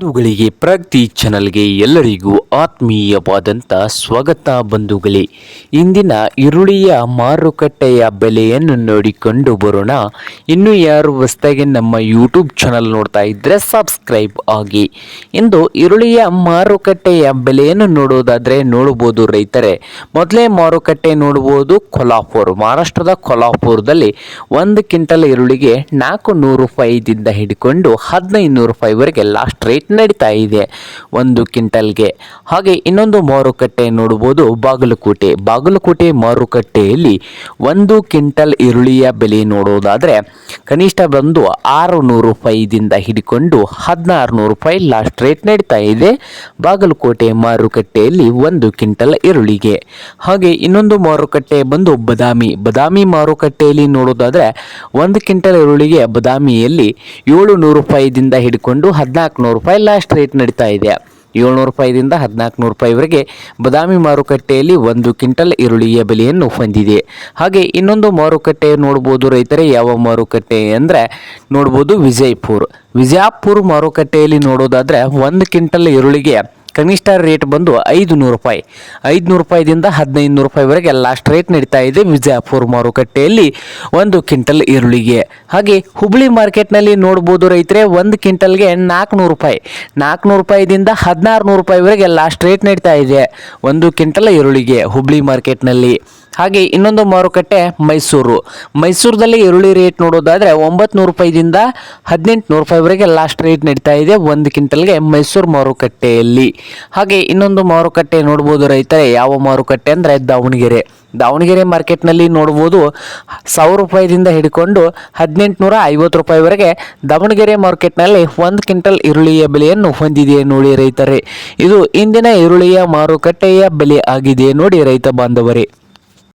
ಬಂಧುಗಳಿಗೆ, ಪ್ರಗತಿ ಚಾನಲ್ಗೆ ಎಲ್ಲರಿಗೂ ಆತ್ಮೀಯವಾದಂಥ ಸ್ವಾಗತ ಬಂಧುಗಳೇ. ಇಂದಿನ ಈರುಳ್ಳಿಯ ಮಾರುಕಟ್ಟೆಯ ಬೆಲೆಯನ್ನು ನೋಡಿಕೊಂಡು ಬರೋಣ. ಇನ್ನು ಯಾರು ಹೊಸದಾಗಿ ನಮ್ಮ ಯೂಟ್ಯೂಬ್ ಚಾನಲ್ ನೋಡ್ತಾ ಇದ್ದರೆ ಸಬ್ಸ್ಕ್ರೈಬ್ ಆಗಿ. ಇಂದು ಈರುಳ್ಳಿಯ ಮಾರುಕಟ್ಟೆಯ ಬೆಲೆಯನ್ನು ನೋಡೋದಾದರೆ ನೋಡ್ಬೋದು ರೈತರೆ. ಮೊದಲೇ ಮಾರುಕಟ್ಟೆ ನೋಡ್ಬೋದು. ಕೊಲ್ಹಾಪುರ್, ಮಹಾರಾಷ್ಟ್ರದ ಕೊಲ್ಹಾಪುರದಲ್ಲಿ ಒಂದು ಕ್ವಿಂಟಲ್ ಈರುಳ್ಳಿಗೆ ನಾಲ್ಕು ನೂರು ರೂಪಾಯಿದಿಂದ ಹಿಡ್ಕೊಂಡು ಹದಿನೈದು ನೂರು ರೂಪಾಯಿವರೆಗೆ ಲಾಸ್ಟ್ ರೇಟ್ ನಡೀತಾ ಇದೆ. ಒಂದು ಕ್ವಿಂಟಲ್ಗೆ. ಹಾಗೆ ಇನ್ನೊಂದು ಮಾರುಕಟ್ಟೆ ನೋಡ್ಬೋದು ಬಾಗಲಕೋಟೆ. ಬಾಗಲಕೋಟೆ ಮಾರುಕಟ್ಟೆಯಲ್ಲಿ ಒಂದು ಕ್ವಿಂಟಲ್ ಈರುಳ್ಳಿಯ ಬೆಲೆ ನೋಡೋದಾದರೆ, ಕನಿಷ್ಠ ಬಂದು ಆರು ನೂರು ರೂಪಾಯಿದಿಂದ ಹಿಡ್ಕೊಂಡು ಹದಿನಾರು ನೂರು ರೂಪಾಯಿ ಲಾಸ್ಟ್ ರೇಟ್ ನಡೀತಾ ಇದೆ. ಬಾಗಲಕೋಟೆ ಮಾರುಕಟ್ಟೆಯಲ್ಲಿ ಒಂದು ಕ್ವಿಂಟಲ್ ಈರುಳ್ಳಿಗೆ. ಹಾಗೆ ಇನ್ನೊಂದು ಮಾರುಕಟ್ಟೆ ಬಂದು ಬದಾಮಿ. ಬದಾಮಿ ಮಾರುಕಟ್ಟೆಯಲ್ಲಿ ನೋಡೋದಾದರೆ, ಒಂದು ಕ್ವಿಂಟಲ್ ಈರುಳ್ಳಿಗೆ ಬದಾಮಿಯಲ್ಲಿ ಏಳು ನೂರು ರೂಪಾಯಿದಿಂದ ಹಿಡ್ಕೊಂಡು ಹದಿನಾಲ್ಕು ನೂರು ರೂಪಾಯಿ ಲಾಸ್ಟ್ ರೇಟ್ ನಡೀತಾ ಇದೆ. ಏಳ್ನೂರು ರೂಪಾಯಿದಿಂದ ಹದಿನಾಲ್ಕು ನೂರು ರೂಪಾಯಿವರೆಗೆ ಬದಾಮಿ ಮಾರುಕಟ್ಟೆಯಲ್ಲಿ ಒಂದು ಕ್ವಿಂಟಲ್ ಈರುಳ್ಳಿಯ ಬೆಲೆಯನ್ನು ಹೊಂದಿದೆ. ಹಾಗೆ ಇನ್ನೊಂದು ಮಾರುಕಟ್ಟೆ ನೋಡ್ಬೋದು ರೈತರೇ, ಯಾವ ಮಾರುಕಟ್ಟೆ ಅಂದರೆ ನೋಡ್ಬೋದು ವಿಜಯಪುರ್. ವಿಜಯಪುರ ಮಾರುಕಟ್ಟೆಯಲ್ಲಿ ನೋಡೋದಾದರೆ ಒಂದು ಕ್ವಿಂಟಲ್ ಈರುಳ್ಳಿಗೆ ಕನಿಷ್ಠ ರೇಟ್ ಬಂದು ಐದು ನೂರು ರೂಪಾಯಿ. ಐದುನೂರು ರೂಪಾಯಿದಿಂದ ಹದಿನೈದು ನೂರು ರೂಪಾಯಿವರೆಗೆ ಲಾಸ್ಟ್ ರೇಟ್ ನಡೀತಾ ಇದೆ ವಿಜಯಪುರ ಮಾರುಕಟ್ಟೆಯಲ್ಲಿ ಒಂದು ಕ್ವಿಂಟಲ್ ಈರುಳ್ಳಿಗೆ. ಹಾಗೆ ಹುಬ್ಳಿ ಮಾರ್ಕೆಟ್ನಲ್ಲಿ ನೋಡ್ಬೋದು ರೈತರೆ, ಒಂದು ಕ್ವಿಂಟಲ್ಗೆ ನಾಲ್ಕುನೂರು ರೂಪಾಯಿ. ನಾಲ್ಕುನೂರು ರೂಪಾಯಿದಿಂದ ಹದಿನಾರು ನೂರು ರೂಪಾಯಿವರೆಗೆ ಲಾಸ್ಟ್ ರೇಟ್ ನಡೀತಾ ಇದೆ ಒಂದು ಕ್ವಿಂಟಲ್ ಈರುಳ್ಳಿಗೆ ಹುಬ್ಳಿ ಮಾರ್ಕೆಟ್ನಲ್ಲಿ. ಹಾಗೆ ಇನ್ನೊಂದು ಮಾರುಕಟ್ಟೆ ಮೈಸೂರು. ಮೈಸೂರದಲ್ಲಿ ಈರುಳ್ಳಿ ರೇಟ್ ನೋಡೋದಾದರೆ ಒಂಬತ್ತು ನೂರು ರೂಪಾಯಿದಿಂದ ಹದಿನೆಂಟು ನೂರು ರೂಪಾಯಿವರೆಗೆ ಲಾಸ್ಟ್ ರೇಟ್ ನಡೀತಾ ಇದೆ ಒಂದು ಕ್ವಿಂಟಲ್ಗೆ ಮೈಸೂರು ಮಾರುಕಟ್ಟೆಯಲ್ಲಿ. ಹಾಗೆ ಇನ್ನೊಂದು ಮಾರುಕಟ್ಟೆ ನೋಡ್ಬೋದು ರೈತರೆ, ಯಾವ ಮಾರುಕಟ್ಟೆ ಅಂದರೆ ದಾವಣಗೆರೆ. ದಾವಣಗೆರೆ ಮಾರ್ಕೆಟ್ನಲ್ಲಿ ನೋಡ್ಬೋದು ಸಾವಿರ ರೂಪಾಯಿದಿಂದ ಹಿಡ್ಕೊಂಡು ಹದಿನೆಂಟುನೂರ ಐವತ್ತು ರೂಪಾಯಿವರೆಗೆ ದಾವಣಗೆರೆ ಮಾರ್ಕೆಟ್ನಲ್ಲಿ ಒಂದು ಕ್ವಿಂಟಲ್ ಈರುಳ್ಳಿಯ ಬೆಲೆಯನ್ನು ಹೊಂದಿದೆ ನೋಡಿ ರೈತರೇ. ಇದು ಇಂದಿನ ಈರುಳ್ಳಿಯ ಮಾರುಕಟ್ಟೆಯ ಬೆಲೆ ಆಗಿದೆ ನೋಡಿ ರೈತ ಬಾಂಧವರೇ.